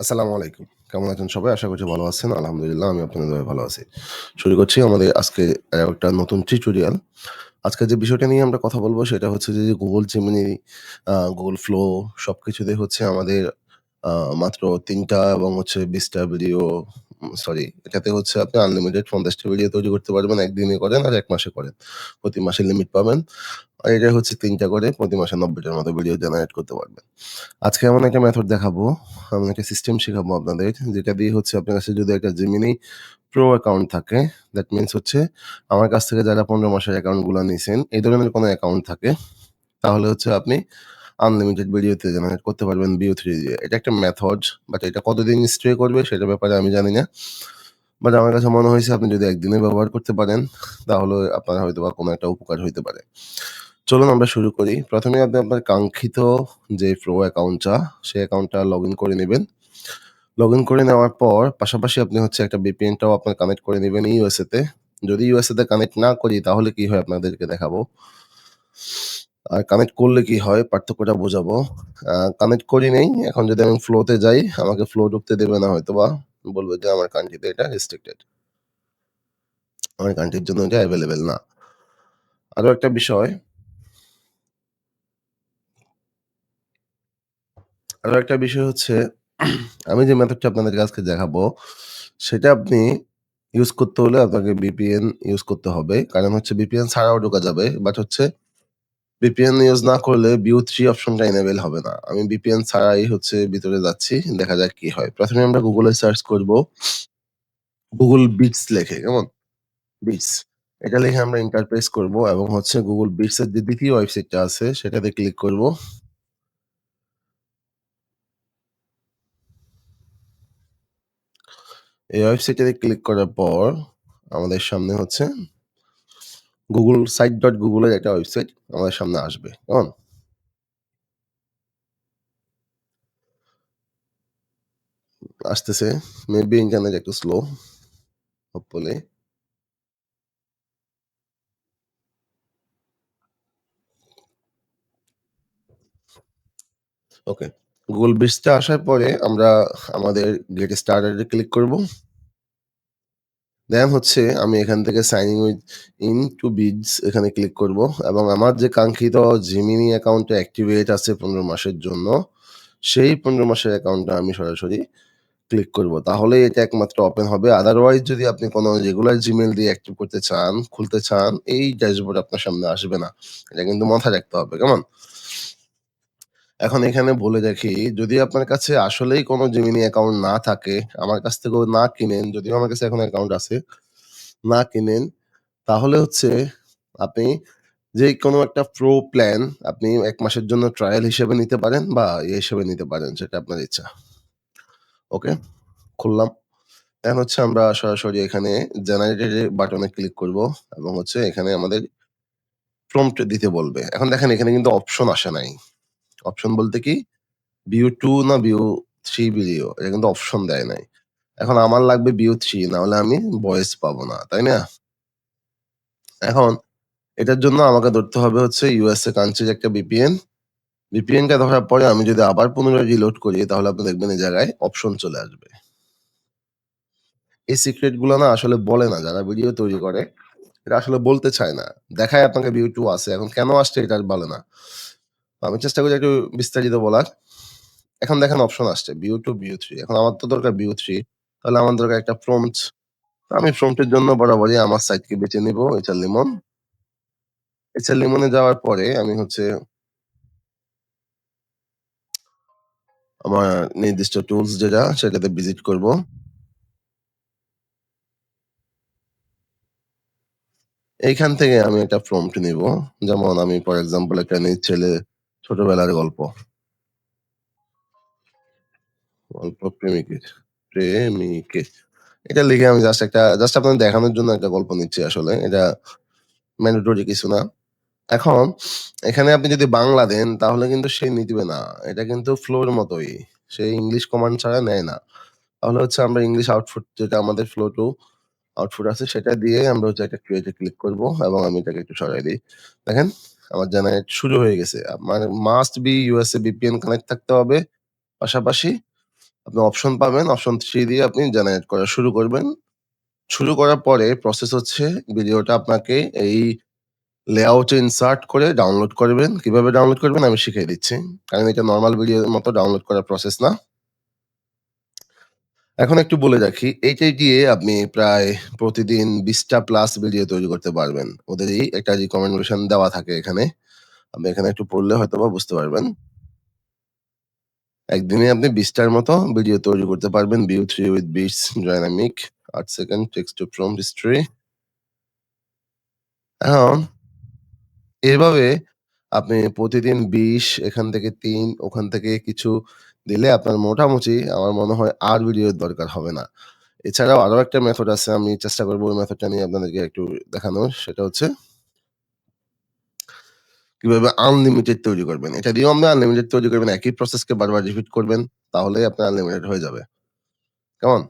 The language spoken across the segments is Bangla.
আসসালামু আলাইকুম। কেমন আছেন সবাই? আশা করছি ভালো আছেন। আলহামদুলিল্লাহ, আমি আপনাদের সবাই ভালো আছি। শুরু করছি আমাদের আজকে একটা নতুন টিউটোরিয়াল। আজকে যে বিষয়টা নিয়ে আমরা কথা বলব, সেটা হচ্ছে যে গুগল জিমিনি গুগল ফ্লো সব কিছুতে হচ্ছে আমাদের মাত্র তিনটা এবং হচ্ছে ২০ টা ভিডিও সরি এটাতে হচ্ছে আপনি আনলিমিটেড ৫০ টা ভিডিও তৈরি করতে পারবেন। একদিনে করেন আর এক মাসে করেন। প্রতি মাসে লিমিট পাবেন। আর এটা হচ্ছে ৩ টা করে প্রতি মাসে নব্বইটার মতো ভিডিও জেনারেট করতে পারবেন। আজকে এমন একটা মেথড দেখাবো, এমন একটা সিস্টেম শেখাবো আপনাদের যেটা দিয়ে হচ্ছে আপনার কাছে যদি একটা জিমিনি প্রো অ্যাকাউন্ট থাকে, দ্যাট মিনস হচ্ছে আমার কাছ থেকে যারা ১৫ মাসের অ্যাকাউন্টগুলো নিয়েছেন এই ধরনের কোনো অ্যাকাউন্ট থাকে, তাহলে হচ্ছে আপনি আনলিমিটেড ভিডিওতে জেনারেট করতে পারবেন Veo3 দিয়ে। এটা একটা মেথড বাট এটা কতদিন স্টে করবে সেটা ব্যাপারে আমি জানি না। বাট আমার কাছে মনে হয়েছে আপনি যদি একদিনে ব্যবহার করতে পারেন, তাহলে আপনার হয়তো বা কোনো একটা উপকার হইতে পারে। চলুন আমরা শুরু করি। প্রথমে আপনি আপনার কাঙ্ক্ষিত যে Pro অ্যাকাউন্টটা, সেই অ্যাকাউন্টটা লগইন করে নিবেন। লগইন করে নেওয়ার পর পাশাপাশি আপনি হচ্ছে একটা বিপিএনটাও আপনার কানেক্ট করে নেবেন ইউএসএতে যদি ইউএসএতে কানেক্ট না করি তাহলে কি হয় আপনাদেরকে দেখাবো। আর কানেক্ট করলে কি হয় পার্থক্যটা বোঝাবো। কানেক্ট করি নেই এখন যদি আমি ফ্লোতে যাই, আমাকে ফ্লো ঢুকতে দেবে না হয়তো বা বলবে যে আমার কান্ট্রিতে এটা রেস্ট্রিক্টেড। আমার কান্ট্রির জন্য এটা অ্যাভেলেবেল না। আরও একটা বিষয় আরও একটা বিষয় হচ্ছে আমি যে মেথডটা আপনাদেরকে আজকে দেখাবো, সেটা আপনি ইউজ করতে হলে আপনাকে বিপিএন ইউজ করতে হবে। কারণ হচ্ছে বিপিএন ছাড়াও ঢোকা যাবে। বাট হচ্ছে VPN ইউজ না করলে View3 অপশনটা এনেবল হবে না। আমি VPN ছাড়াই হচ্ছে ভিতরে যাচ্ছি। দেখা যাক কি হয়। ১ম এ আমরা এ সার্চ করব গুগল Bits লেখে, কেমন? Bits এটা লিখে আমরা ইন্টারপ্রেস করব এবং হচ্ছে গুগল Bits এর যে ২য় ওয়েবসাইটটা আছে সেটাতে ক্লিক করব। এই ওয়েবসাইটে ক্লিক করার পর আমাদের সামনে হচ্ছে Google ডট গুগলের একটা ওয়েবসাইট আমাদের সামনে আসবে, কেমন? আসতেছে। মেবি ইন্টারনেট একটু slow. Hopefully. Okay. Google Bits টা আসার পরে আমরা আমাদের গেট স্টার্টেড এ ক্লিক করব। দেন হচ্ছে আমি এখান থেকে sign in with in to Bits এখানে ক্লিক করব এবং আমার যে কাঙ্ক্ষিত জিমিনি অ্যাকাউন্টটা অ্যাক্টিভেট আছে ১৫ মাসের জন্য, সেই ১৫ মাসের অ্যাকাউন্টটা আমি সরাসরি ক্লিক করব। তাহলে এটা একমাত্র ওপেন হবে। আদারওয়াইজ যদি আপনি কোনো রেগুলার জিমেল দিয়ে অ্যাক্টিভ করতে চান, খুলতে চান, এই ড্যাশবোর্ড আপনার সামনে আসবে না। এটা কিন্তু মাথায় রাখতে হবে, কেমন? এখন এখানে বলে রাখি, যদি আপনার কাছে আসলেই কোনো Gemini অ্যাকাউন্ট না থাকে, আমার কাছ থেকেও না কিনেন, যদিও আমার কাছে এখন অ্যাকাউন্ট আছে, না কিনেন, তাহলে হচ্ছে আপনি যে কোনো একটা প্রো প্ল্যান আপনি ১ মাসের জন্য ট্রায়াল হিসেবে নিতে পারেন বা ইয়ে হিসেবে নিতে পারেন। সেটা আপনার ইচ্ছা। ওকে, খুললাম। এখন হচ্ছে আমরা সরাসরি এখানে জেনারেটেড বাটনে ক্লিক করব এবং হচ্ছে এখানে আমাদের প্রম্পট দিতে বলবে। এখন দেখেন এখানে কিন্তু অপশন আসে নাই। অপশন বলতে কি? View2 না View3 ভিডিও এটা কিন্তু অপশন দেয় নাই। এখন আমার লাগবে View3 না হলে আমি ভয়েস পাবো না, তাই না? এখন এটার জন্য আমাকে ধরতে হবে হচ্ছে ইউএসএ কান্ট্রির একটা বিপিএন VPN টা ধরার পরে আমি যদি আবার পুনরায় রিলোড করি তাহলে আপনি দেখবেন এই জায়গায় অপশন চলে আসবে। এই সিক্রেটগুলা না আসলে বলে না যারা ভিডিও তৈরি করে, এটা আসলে বলতে চায় না। দেখায় আপনাকে View2 আছে। এখন কেন আসছে এটা বলে না। আমি চেষ্টা করি একটু বিস্তারিত বলার। এখন দেখেন অপশন আসছে View2, View3 এখন আমার তো দরকার বিউ থ্রি তাহলে আমার দরকার একটা প্রম্পট। আমি প্রম্পট এর জন্য বরাবরই আমার সাইটকে বেছে নিব HR Lemon। HR Lemon এ যাওয়ার পরে আমি হচ্ছে আমার নির্দিষ্ট টুলস যেটা সেটাতে ভিজিট করব। এইখান থেকে আমি একটা প্রম্পট নিব। যেমন আমি ফর এক্সাম্পল একটা নিজ ছেলে ছোটবেলার গল্প। গল্প প্রেমিকের, প্রেমিকে। এটা লিখে আমি জাস্ট একটা জাস্ট আপনাদের দেখানোর জন্য একটা গল্প নিচ্ছি আসলে। এটা ম্যান্ডেটরি কিছু না। এখন এখানে আপনি যদি বাংলা দেন তাহলে কিন্তু সে নিবে না। এটা কিন্তু ফ্লোর মতোই। সে ইংলিশ কমান্ড ছাড়া নেয় না। তাহলে হচ্ছে আমরা ইংলিশ আউটফুট যেটা আমাদের ফ্লো টু আউটফুট আছে সেটা দিয়ে আমরা হচ্ছে একটা ক্রিয়েট ক্লিক করব এবং আমি এটাকে একটু সরাই দিই দেখেন আমার জেনারেট শুরু হয়ে গেছে। আমার must be USA VPN connect থাকতে হবে। পাশাপাশি আপনি অপশন পাবেন। অপশন থ্রি দিয়ে আপনি জেনারেট করা শুরু করবেন। শুরু করার পরে প্রসেস হচ্ছে ভিডিওটা আপনাকে এই লেআউটে ইনসার্ট করে ডাউনলোড করবেন। কীভাবে ডাউনলোড করবেন আমি শিখিয়ে দিচ্ছি। কারণ এটা নর্মাল ভিডিওর মতো ডাউনলোড করার প্রসেস না। এখন একটু বলে রাখি, এইটাই দিয়ে আপনি প্রায় প্রতিদিন বিশটা প্লাস ভিডিও তৈরি করতে পারবেন। ওদেরই একটা রিকমেন্ডেশন দেওয়া থাকে এখানে। আপনি এখানে একটু পড়লে হয়তোবা বুঝতে পারবেন। একদিনে আপনি বিশটার মতো ভিডিও তৈরি করতে পারবেন। Veo three with Bits dynamic ৮ second text to prompt history. এখন এভাবে আপনি প্রতিদিন ২০ এখান থেকে তিন ওখান থেকে কিছু দিলে আপনার মোটামুটি আমার মনে হয় আর ভিডিওর দরকার হবে না। এছাড়াও আরও একটা মেথড আছে আমি চেষ্টা করব ওই মেথডটা নিয়ে আপনাদেরকে একটু দেখানোর। সেটা হচ্ছে কীভাবে আনলিমিটেড তৈরি করবেন। এটা দিয়েও আপনি আনলিমিটেড তৈরি করবেন। একই প্রসেসকে বারবার রিপিট করবেন। তাহলেই আপনার আনলিমিটেড হয়ে যাবে। কেমন?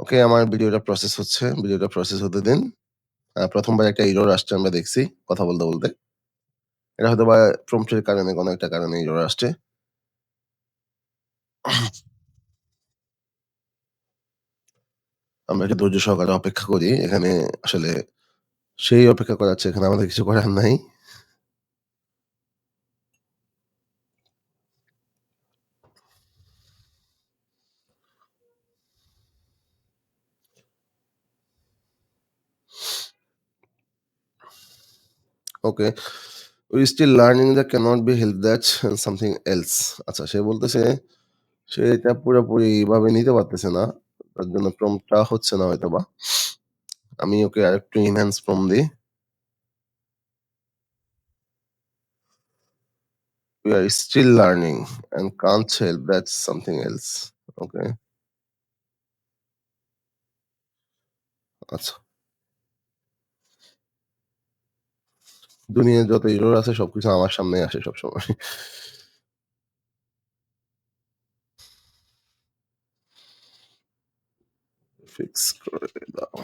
ওকে আমার ভিডিওটা প্রসেস হচ্ছে। ভিডিওটা প্রসেস হতে দিন। ১ম একটা এরর আসছে আমরা দেখছি কথা বলতে, বলতে। এটা হয়তোবা প্রম্পট এর কারণে কোনো একটা কারণে এরর আসছে। আমরা একটু ধৈর্য সহকারে অপেক্ষা করি। এখানে আসলে সেই অপেক্ষা করাচ্ছে। এখানে আমাদের কিছু করার নাই। Okay. We still learning the can be help that something else আচ্ছা সে বলতেছে, সে এটা পুরোপুরি এইভাবে নিতে পারতেছে না। তার জন্য প্রমটা হচ্ছে না হয়তো বা আমি ওকে আরেকটু ইনহ্যান্স প্রম দিই। We are still learning and can't help that something else okay আচ্ছা। দুনিয়ায় যত এরর আছে সবকিছু আমার সামনে আসে সবসময়। ফিক্স করে দাও।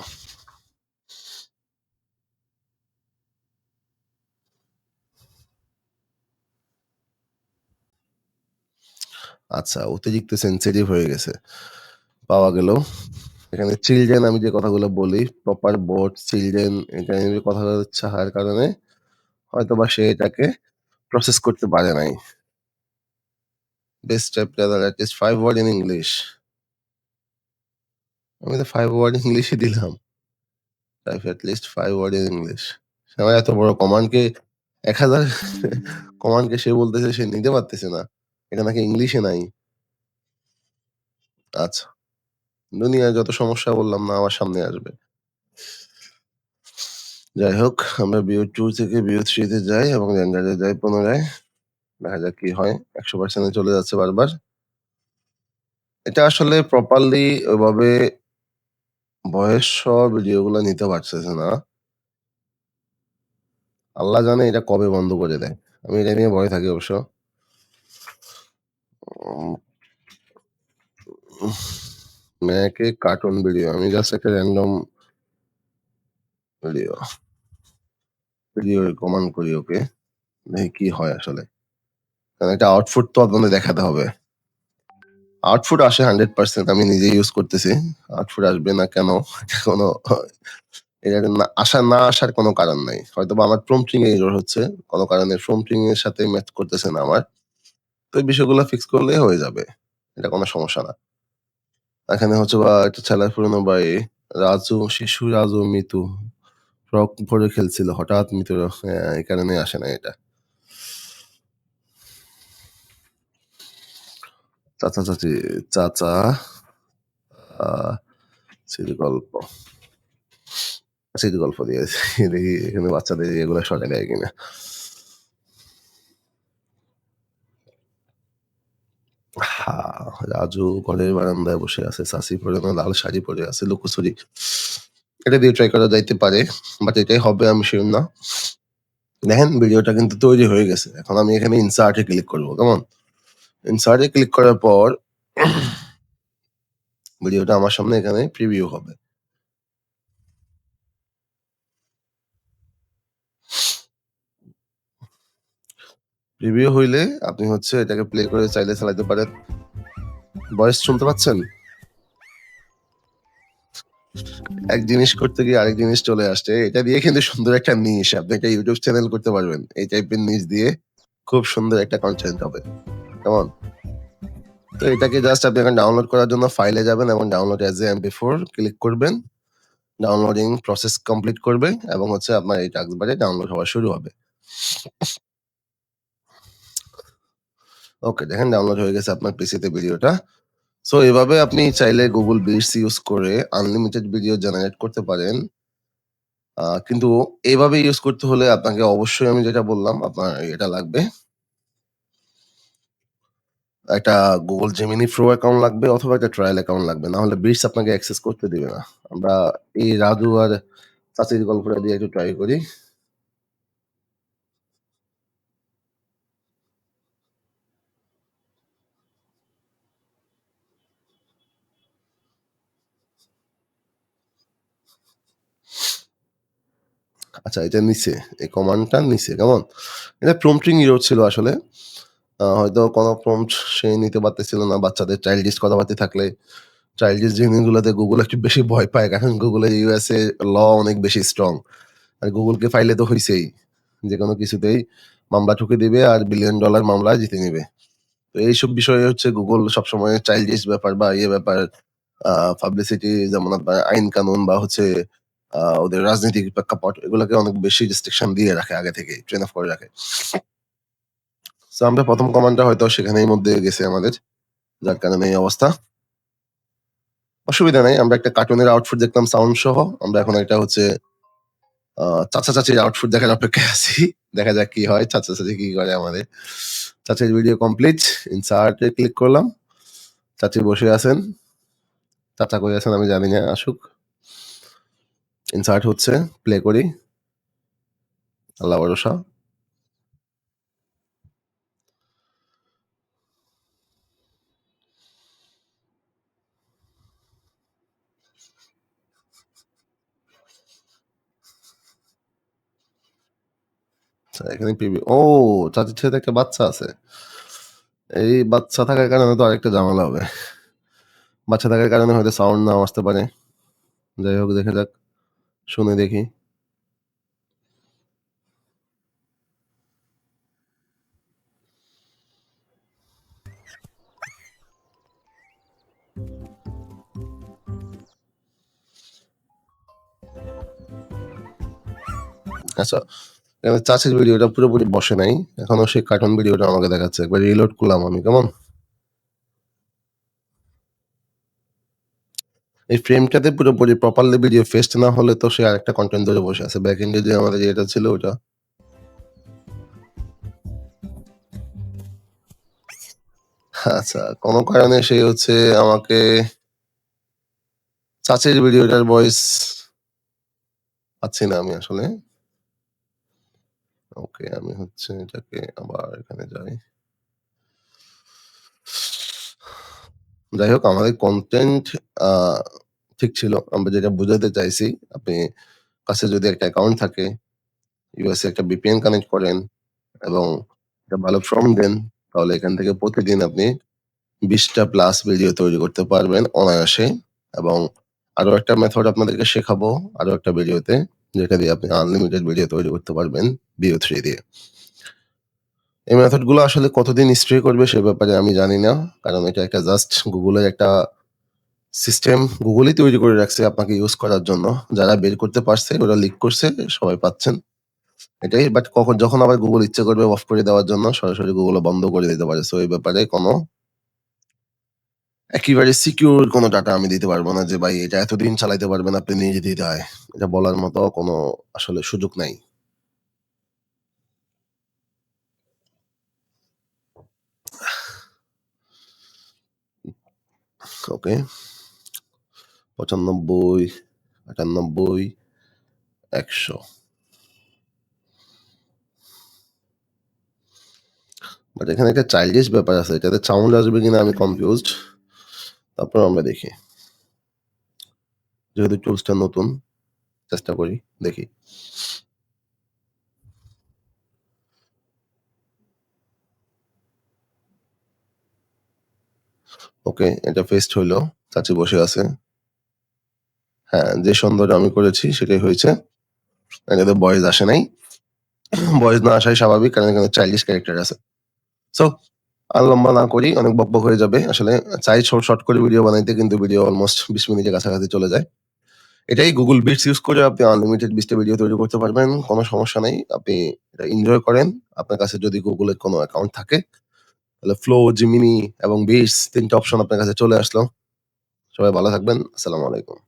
আচ্ছা অতিরিক্ত সেনসিটিভ হয়ে গেছে। পাওয়া গেল। এখানে চিলড্রেন আমি যে কথাগুলো বলি প্রপার বোর্ড, চিলড্রেন এটা নিয়ে কথা ছাড়ার কারণে হয়তোবা সে এটাকে প্রসেস করতে পারে নাই। Best type at least 5 word in English. আমি তো ফাইভ ওয়ার্ড ইংলিশই দিলাম। Type at least 5 word in English. আমার এত বড় কমান্ডকে ১০০০ কমান্ডকে সে বলতেছে, সে নিতে পারতেছে না। এটা নাকি ইংলিশে নাই। আচ্ছা। দুনিয়ায় যত সমস্যা বললাম না, আমার সামনে আসবে। যাই হোক, আমরা ভিউ 2 থেকে ভিউ 3 তে যাই এবং রেন্ডারে যাই পুনরায়। দেখা যাক কি হয়। ১০০% এ চলে যাচ্ছে বারবার। এটা আসলে প্রপারলি ওইভাবে ভয়েস সহ ভিডিওগুলা নিতে পারতেছে না। আল্লাহ জানে এটা কবে বন্ধ করে দেয়। আমি এটা নিয়ে ভয়ে থাকি অবশ্য। ম্যাকে কার্টুন ভিডিও। আমি জাস্ট একটা র‍্যান্ডম ভিডিও ভিডিও কমান্ড করি ওকে। দেখি কি হয় আসলে। কারণ একটা আউটফুট তো আপনাদের দেখাতে হবে। আউটপুট আসে 100% আমি নিজেই ইউজ করতেছি। আউটপুট আসবে না কেন? কোনো এটা না আসা না আসার কোনো কারণ নাই। হয়তোবা আমার প্রম্পটিং এ এরর হচ্ছে। কোনো কারণে প্রম্পটিং এর সাথে ম্যাচ করতেছে না আমার। তো এই বিষয়গুলো ফিক্স করলেই হয়ে যাবে। এটা কোনো সমস্যা না। এখানে হচ্ছে বা একটা ছেলের পুরনো বাড়ি। রাজু, শিশু রাজু মিতু ফ্রক পরে খেলছিল। হঠাৎ মিতুর এই কারণে আসে না এটা। চাচা চাচি চাচা গল্প স্মৃতিগল্প। স্মৃতিগল্প দিয়েছি। দেখি এখানে বাচ্চাদের এগুলা সরাই দেয় কিনা। হা, রাজু ঘরের বারান্দায় বসে আছে। চাচি পরনে লাল শাড়ি পরে আছে লুকোচুরি। এটা দিয়ে ট্রাই করা যাইতে পারে। বাট এটাই হবে আমি সিউর না। দেখেন, ভিডিওটা কিন্তু তৈরি হয়ে গেছে। এখন আমি এখানে ইনসার্ট ক্লিক করব। কেমন? ইনসার্টে ক্লিক করার পর ভিডিওটা আমার সামনে এখানে প্রিভিউ হবে। প্রিভিউ হইলে আপনি হচ্ছে এটাকে প্লে করে চাইলে চালাতে পারেন। ভয়েস শুনতে পাচ্ছেন? এক জিনিস করতে গিয়ে আরেক জিনিস চলে আসছে। এটা দিয়ে কিন্তু সুন্দর একটা নিশ আপনি একটা ইউটিউব চ্যানেল করতে পারবেন। এই টাইপের নিশ দিয়ে খুব সুন্দর একটা কনটেন্ট হবে। কেমন? তো এটাকে জাস্ট আপনি এখন ডাউনলোড করার জন্য ফাইলে যাবেন এবং ডাউনলোড অ্যাজ এ এমপি4 ক্লিক করবেন। ডাউনলোডিং প্রসেস কমপ্লিট করবে এবং হচ্ছে আপনার এই টাস্ক ডাউনলোড হওয়া শুরু হবে। ওকে দেখেন ডাউনলোড হয়ে গেছে আপনার পিসিতে ভিডিওটা। সো এভাবে আপনি চাইলে Google Bits ইউজ করে আনলিমিটেড ভিডিও জেনারেট করতে পারেন। কিন্তু এভাবে ইউজ করতে হলে আপনাকে অবশ্যই আমি যেটা বললাম, আপনার এটা লাগবে। একটা Google Gemini Pro অ্যাকাউন্ট লাগবে অথবা একটা ট্রায়াল অ্যাকাউন্ট লাগবে। না হলে Bits আপনাকে অ্যাক্সেস করতে দিবে না। আমরা এই রাজু আর চাচির গল্পটা দিয়ে একটু ট্রাই করি। আচ্ছা এটা নিচে। এই কমান্ডটা নিচে, কেমন? এটা প্রম্পটিং এরর ছিল আসলে। হয়তো কোনো প্রম্পট সে নিতে পারতেছিল না, বাচ্চাদের চাইল্ডিশ কথাবার্তা থাকলে চাইল্ডিশ জিনিসগুলোতে Google একটু বেশি ভয় পায়। কারণ এর ইউএসএ ল অনেক বেশি স্ট্রং। আর Google কে ফাইলে তো হইছেই। যেকোনো কিছুতেই মামলা ঠুকে দিবে আর বিলিয়ন ডলার মামলা জিতে নিবে। তো এইসব বিষয়ে হচ্ছে গুগল সবসময় চাইল্ডিশ ব্যাপার বা ইয়ে ব্যাপার পাবলিসিটি যেমন আপনার আইন কানুন বা হচ্ছে ওদের রাজনৈতিক প্রেক্ষাপট এগুলোকে অনেক বেশি রেস্ট্রিকশন দিয়ে রাখে, আগে থেকেই ট্রেন অফ করে রাখে। সো আমরা প্রথম কমান্ডটা হয়তো সেখানেই মধ্যে গেছে আমাদের। যার কারণে এই অবস্থা। অসুবিধা নাই। আমরা একটা কার্টুনের আউটপুট দেখলাম সাউন্ড সহ। আমরা এখন এটা হচ্ছে আ চাচা-চাচির আউটপুট দেখার অপেক্ষায় আছি। দেখা যাক কি হয়। চাচা-চাচি কি করে আমাদের। চাচির ভিডিও কমপ্লিট। ইনসার্ট ক্লিক করলাম। চাচি বসে আছেন। চাচা কই আছেন আমি জানি না। আসুক। ইনসার্ট হচ্ছে। প্লে করি। আল্লাহ ভরসা। আচ্ছা এখানে প্রিভিউ ও চাচির ছেলের একটা বাচ্চা আছে। এই বাচ্চা থাকার কারণে তো আরেকটা ঝামেলা হবে। বাচ্চা থাকার কারণে হয়তো সাউন্ড নাও আসতে পারে। যাই হোক, দেখা যাক। শুনে দেখি। আচ্ছা। এখানে চাচির ভিডিওটা পুরোপুরি বসে নাই। এখনও সেই কার্টুন ভিডিওটা আমাকে দেখাচ্ছে। একবার রিলোড করলাম আমি, কেমন? এই ফ্রেমটাতে পুরোপুরি প্রপারলি ভিডিও ফেস্ট না হলে তো সে আরেকটা কন্টেন্ট ধরে বসে আছে। ব্যাক এন্ডে যে আমাদের ইয়েটা ছিল ওটা। আচ্ছা, কোনো কারণে সে হচ্ছে আমাকে চাচির ভিডিওটার ভয়েস পাচ্ছি না আমি আসলে। ওকে আমি হচ্ছে এটাকে আবার এখানে যাই। যাই হোক আমাদের কন্টেন্ট ঠিক ছিল। আমরা যেটা বুঝাতে চাইছি আপনি কাছে যদি একটা অ্যাকাউন্ট থাকে, ইউএসএ একটা বিপিএন কানেক্ট করেন এবং একটা ভালো ফর্ম দেন তাহলে এখান থেকে প্রতিদিন আপনি বিশটা প্লাস ভিডিও তৈরি করতে পারবেন অনায়াসে এবং আরও একটা মেথড আপনাদেরকে শেখাবো আরও একটা ভিডিওতে যেটা দিয়ে আপনি আনলিমিটেড ভিডিও তৈরি করতে পারবেন VO3 দিয়ে। এই মেথডগুলো আসলে কতদিন স্টে করবে সে ব্যাপারে আমি জানি না। কারণ এটা একটা জাস্ট এর একটা সিস্টেম Google ই তৈরি করে রাখছে আপনাকে ইউজ করার জন্য। যারা বের করতে পারছে, ওরা লিক করছে, সবাই পাচ্ছেন। এটাই বাট কখন, যখন আবার গুগল ইচ্ছে করবে অফ করে দেওয়ার জন্য, সরাসরি ও বন্ধ করে দিতে পারে। সো এই ব্যাপারে কোনো একেবারে সিকিউর কোনো ডাটা আমি দিতে পারব না যে, ভাই, এটা এতদিন চালাইতে পারবেন, আপনি নির্দ্বিধায়। এটা বলার মতো কোনো আসলে সুযোগ নাই। ওকে। ৯৫, ৯৮, ১০০ বাট এখানে একটা চাইল্ডিশ ব্যাপার আছে। এটাতে সাউন্ড আসবে কিনা আমি কনফিউজড। তারপর আমরা দেখি। যেহেতু টুলসটা নতুন চেষ্টা করি, দেখি। ওকে, এটা পেস্ট হইল। চাচি বসে আছে। হ্যাঁ, যে সৌন্দর্য আমি করেছি সেটাই হয়েছে। এটাতে ভয়েস আসে নাই। ভয়েস না আসাই স্বাভাবিক কারণ এখানে চাইল্ডিশ ক্যারেক্টার আছে। সো আর লম্বা না করি, অনেক বকবক হয়ে যাবে। আসলে চাই শর্ট, শর্ট করে ভিডিও বানাইতে কিন্তু ভিডিও অলমোস্ট ২০ মিনিটের কাছাকাছি চলে যায়। এটাই গুগল বিটস ইউজ করে আপনি আনলিমিটেড ২০ টা ভিডিও তৈরি করতে পারবেন। কোনো সমস্যা নেই। আপনি এটা এনজয় করেন। আপনার কাছে যদি Google কোনো অ্যাকাউন্ট থাকে তাহলে ফ্লো জিমিনি এবং বেশ তিনটে অপশন আপনার কাছে চলে আসলো। সবাই ভালো থাকবেন। আসসালামু আলাইকুম।